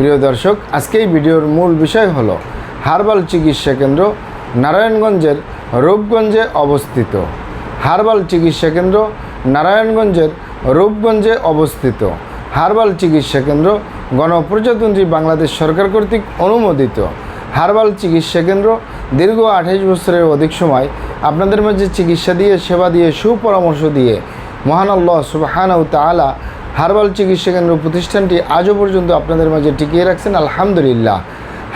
প্রিয় দর্শক, আজকে এই ভিডিওর মূল বিষয় হলো হার্বাল চিকিৎসা কেন্দ্র নারায়ণগঞ্জের রূপগঞ্জে অবস্থিত। হার্বাল চিকিৎসা কেন্দ্র নারায়ণগঞ্জের রূপগঞ্জে অবস্থিত। হার্বাল চিকিৎসা কেন্দ্র গণপ্রজাতন্ত্রী বাংলাদেশ সরকার কর্তৃক অনুমোদিত। হার্বাল চিকিৎসা কেন্দ্র দীর্ঘ আঠাইশ বছরের অধিক সময় আপনাদের মাঝে চিকিৎসা দিয়ে, সেবা দিয়ে, সুপরামর্শ দিয়ে মহান আল্লাহ সুবাহানাউ তালা হার্বাল চিকিৎসা কেন্দ্র প্রতিষ্ঠানটি আজও পর্যন্ত আপনাদের মাঝে টিকিয়ে রাখছেন, আলহামদুলিল্লাহ।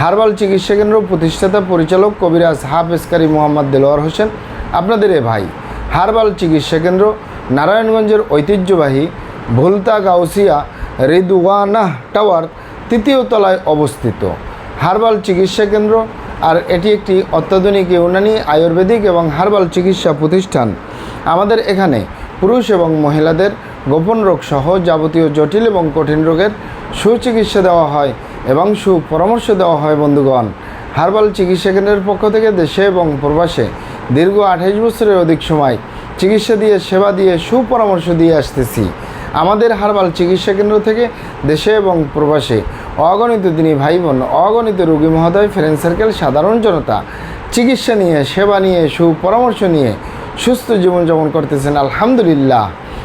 হার্বাল চিকিৎসা কেন্দ্র প্রতিষ্ঠাতা পরিচালক কবিরাজ হাফেজকারী মোহাম্মদ দেলোয়ার হোসেন, আপনাদের এ ভাই। হার্বাল চিকিৎসা কেন্দ্র নারায়ণগঞ্জের ঐতিহ্যবাহী ভুলতা গাউসিয়া রিদুয়ানাহ টাওয়ার তৃতীয় তলায় অবস্থিত। হার্বাল চিকিৎসা কেন্দ্র আর এটি একটি অত্যাধুনিক ইউনানি, আয়ুর্বেদিক এবং হার্বাল চিকিৎসা প্রতিষ্ঠান। আমাদের এখানে পুরুষ এবং মহিলাদের গোপন রোগ সহ যাবতীয় জটিল এবং কঠিন রোগের সুচিকিৎসা দেওয়া হয় এবং সুপরামর্শ দেওয়া হয় বন্ধুগণ। হার্বাল চিকিৎসা কেন্দ্রের পক্ষ থেকে দেশে এবং প্রবাসে দীর্ঘ আঠাইশ বছরের অধিক সময় চিকিৎসা দিয়ে, সেবা দিয়ে, সুপরামর্শ দিয়ে আসতেছি। আমাদের হারবাল চিকিৎসা কেন্দ্র থেকে দেশে এবং প্রবাসে অগণিত দিনী ভাই বোন অগণিত রোগী মহোদয় ফ্রেন্ড সার্কেল সাধারণ জনতা চিকিৎসা নিয়ে, সেবা নিয়ে, সুপরামর্শ নিয়ে সুস্থ জীবনযাপন করতেছেন। আলহামদুলিল্লাহ।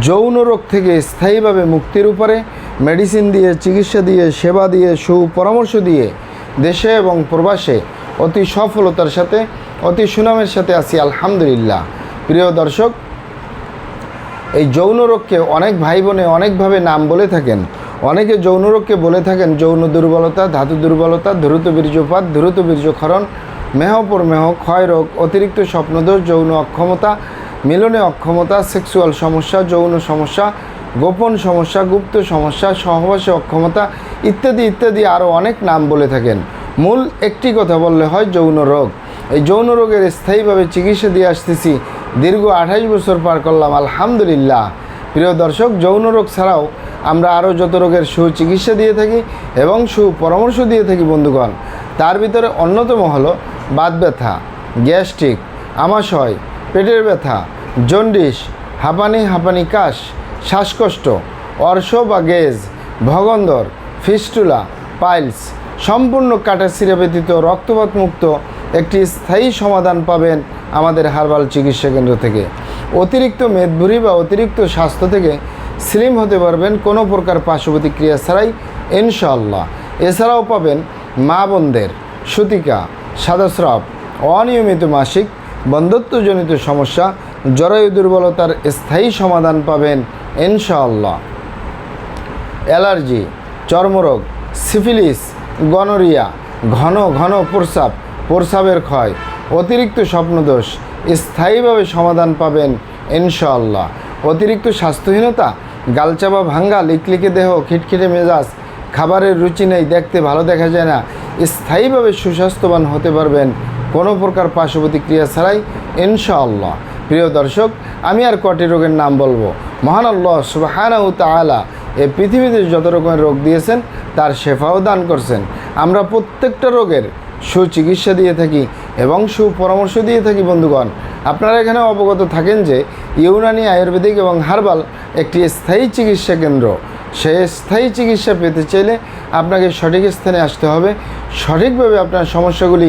যৌন রোগ থেকে স্থায়ীভাবে মুক্তির উপরে মেডিসিন দিয়ে, চিকিৎসা দিয়ে, সেবা দিয়ে, সুপরামর্শ দিয়ে দেশে এবং প্রবাসে অতি সফলতার সাথে, অতি সুনামের সাথে আছি, আলহামদুলিল্লাহ। প্রিয় দর্শক, এই যৌন রোগকে অনেক ভাই বোনে অনেকভাবে নাম বলে থাকেন। অনেকে যৌন রোগকে বলে থাকেন, যৌন দুর্বলতা, ধাতু দুর্বলতা দ্রুত বীর্যপাত দ্রুত বীর্যক্ষরণ মেহপর মেহ, ক্ষয় রোগ, অতিরিক্ত স্বপ্নদোষ, যৌন অক্ষমতা মিলনে অক্ষমতা, সেক্সুয়াল সমস্যা, যৌন সমস্যা, গোপন সমস্যা, গুপ্ত সমস্যা, সহবাসে অক্ষমতা ইত্যাদি ইত্যাদি আরও অনেক নাম বলে থাকেন। মূল একটি কথা বললে হয় যৌন রোগ। এই যৌন রোগের স্থায়ীভাবে চিকিৎসা দিয়ে আসতেছি। দীর্ঘ আঠাইশ বছর পার করলাম, আলহামদুলিল্লাহ। প্রিয় দর্শক, যৌন রোগ ছাড়াও আমরা আরও যত রোগের সুচিকিৎসা দিয়ে থাকি এবং সুপরামর্শ দিয়ে থাকি, বন্ধুগণ, তার ভিতরে অন্যতম হলো বাত ব্যথা, গ্যাস্ট্রিক, আমাশয় পেটের ব্যথা জন্ডিস হাঁপানি হাঁপানি কাশ, শ্বাসকষ্ট, অর্শ বা গেজ, ভগন্দর, ফিস্টুলা, পাইলস সম্পূর্ণ কাটাছিরা ব্যতীত রক্তপাত মুক্ত একটি স্থায়ী সমাধান পাবেন আমাদের হার্বাল চিকিৎসা কেন্দ্র থেকে। অতিরিক্ত মেদভুরি বা অতিরিক্ত স্বাস্থ্য থেকে স্লিম হতে পারবেন কোনো প্রকার পার্শ্ব প্রতিক্রিয়া ছাড়াই ইনশাল্লাহ এছাড়াও পাবেন মা বোনদের সুতিকা সাদাস্রাব অনিয়মিত মাসিক বন্ধত্বজনিত সমস্যা, জরায়ু দুর্বলতার স্থায়ী সমাধান পাবেন ইনশাআল্লাহ। অ্যালার্জি, চর্মরোগ, সিফিলিস, গনোরিয়া, ঘন ঘন প্রস্রাব, প্রস্রাবের ক্ষয়, অতিরিক্ত স্বপ্নদোষ স্থায়ীভাবে সমাধান পাবেন ইনশাআল্লাহ। অতিরিক্ত স্বাস্থ্যহীনতা, গালচাপা ভাঙ্গা, লিকলিকে দেহ, খিটখিটে মেজাজ, খাবারের রুচি নেই, দেখতে ভালো দেখা যায় না, স্থায়ীভাবে সুস্বাস্থ্যবান হতে পারবেন কোনো প্রকার পার্শ্ব প্রতিক্রিয়া ছাড়াই ইনশাআল্লাহ। প্রিয় দর্শক, আমি আর কটি রোগের নাম বলব। মহান আল্লাহ সুবাহানাউ তালা এই পৃথিবীতে যত রকমের রোগ দিয়েছেন, তার শেফাও দান করছেন। আমরা প্রত্যেকটা রোগের সুচিকিৎসা দিয়ে থাকি এবং সুপরামর্শ দিয়ে থাকি, বন্ধুগণ। আপনারা এখানে অবগত থাকেন যে ইউনানি আয়ুর্বেদিক এবং হার্বাল একটি স্থায়ী চিকিৎসা কেন্দ্র। সেই স্থায়ী চিকিৎসা পেতে চাইলে আপনাকে সঠিক স্থানে আসতে হবে। সঠিকভাবে আপনার সমস্যাগুলি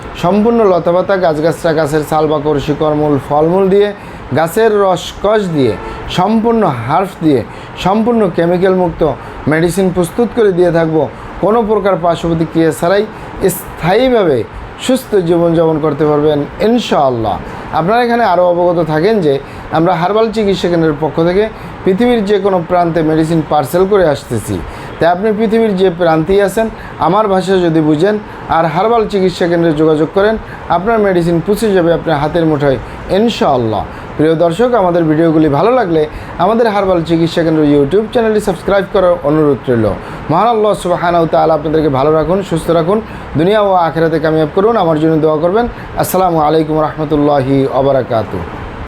সম্পূর্ণ লতাপাতা গাছগাছরা গাছের ছাল বাকর শিকড় মূল ফলমূল দিয়ে, গাছের রস, কষ দিয়ে, সম্পূর্ণ হার্ফ দিয়ে, সম্পূর্ণ কেমিক্যাল মুক্ত মেডিসিন প্রস্তুত করে দিয়ে থাকব। কোনো প্রকার পার্শ্ব প্রতিক্রিয়া ছাড়াই স্থায়ীভাবে সুস্থ জীবনযাপন করতে পারবেন ইনশাআল্লাহ। আপনারা এখানে আরও অবগত থাকেন যে আমরা হার্বাল চিকিৎসা কেন্দ্রের পক্ষ থেকে পৃথিবীর যে কোনো প্রান্তে মেডিসিন পার্সেল করে আসতেছি। তাই আপনি পৃথিবীর যে প্রান্তেই আছেন, আমার ভাষা যদি বুঝেন আর হার্বাল চিকিৎসা কেন্দ্রে যোগাযোগ করেন, আপনার মেডিসিন পুষে যাবে আপনার হাতের মুঠোয়, ইনশাআল্লাহ। প্রিয় দর্শক, আমাদের ভিডিওগুলি ভালো লাগলে আমাদের হার্বাল চিকিৎসা কেন্দ্র ইউটিউব চ্যানেলটি সাবস্ক্রাইব করার অনুরোধ রইল। মহান আল্লাহ সুবাহানাউ তাআলা আপনাদেরকে ভালো রাখুন, সুস্থ রাখুন, দুনিয়া ও আখেরাতে কামিয়াব করুন, আমার জন্য দোয়া করবেন। আসসালামু আলাইকুম রহমতুল্লাহি অবরাকাতু